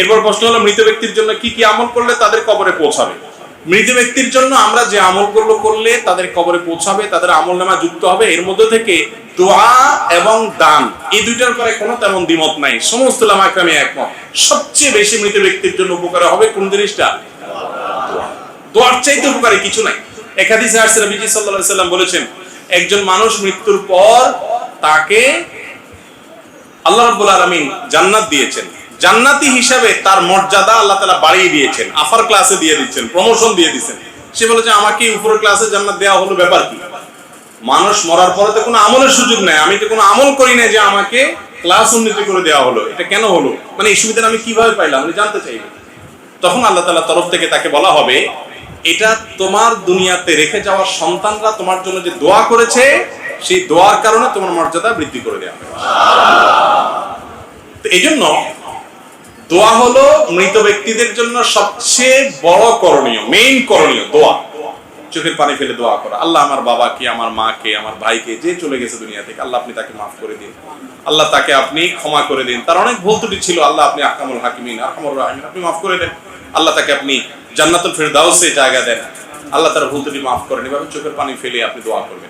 এরপর প্রশ্ন হলো, মৃত ব্যক্তির জন্য কি কি আমল করলে তাদের কবরে পৌঁছাবে? মৃত ব্যক্তির জন্য আমরা যে আমলগুলো করলে তাদের কবরে পৌঁছাবে, তাদের আমল নামা যুক্ত হবে, এর মধ্যে থেকে দোয়া এবং দান, এই দুইটার পরে কোনো তেমন দ্বিমত নাই। সমস্ত একমত। সবচেয়ে বেশি মৃত ব্যক্তির জন্য উপকার হবে কোন জিনিসটা? দোয়ার চাইতে উপকারী কিছু নাই। একাদিসে আসছে সাল্লাম বলেছেন, একজন মানুষ মৃত্যুর পর তাকে আল্লাহ রাব্বুল আলামিন জান্নাত দিয়েছেন। জান্নাতি হিসাবে তার মর্যাদা আল্লাহ তাআলা বাড়িয়ে দিয়েছেন আফার ক্লাসে দিয়ে দিচ্ছেন প্রমোশন দিয়ে দিচ্ছেন। সে বলেছে আমাকে উপরের ক্লাসে জান্নাত দেওয়া হলো ব্যাপার কি? মানুষ মরার পরে তো কোনো আমলের সুযোগ নাই। আমি তো কোনো আমল করি না যে আমাকে ক্লাস উন্নতি করে দেওয়া হলো। এটা কেন হলো? মানে এই সুবিধা আমি কীভাবে পাইলাম? আমি জানতে চাইব তখন আল্লাহ তাআলা তরফ থেকে তাকে বলা হবে, এটা তোমার দুনিয়াতে রেখে যাওয়া সন্তানরা তোমার জন্য যে দোয়া করেছে, সেই দোয়ার কারণে তোমার মর্যাদা বৃদ্ধি করে দেওয়া হবে এই জন্য দোয়া হলো মৃত ব্যক্তিদের জন্য সবচেয়ে বড় করণীয় মেইন করণীয়, দোয়া। চোখের পানি ফেলে দোয়া করা। আল্লাহ আমার বাবাকে, আমার মাকে, আমার ভাইকে, যে চলে গেছে দুনিয়া থেকে, আল্লাহ আপনি তাকে মাফ করে দিন। আল্লাহ তাকে আপনি ক্ষমা করে দিন। তার অনেক ভুল ত্রুটি ছিল। আল্লাহ আপনি আকামুল হাকিমিন আহমুর রাহিমিন, আপনি মাফ করে দেন। আল্লাহ তাকে আপনি জান্নাতুল ফেরদাউসে জায়গা দেন। আল্লাহ তার ভুল ত্রুটি মাফ করেন। এভাবে চোখের পানি ফেলে আপনি দোয়া করবেন।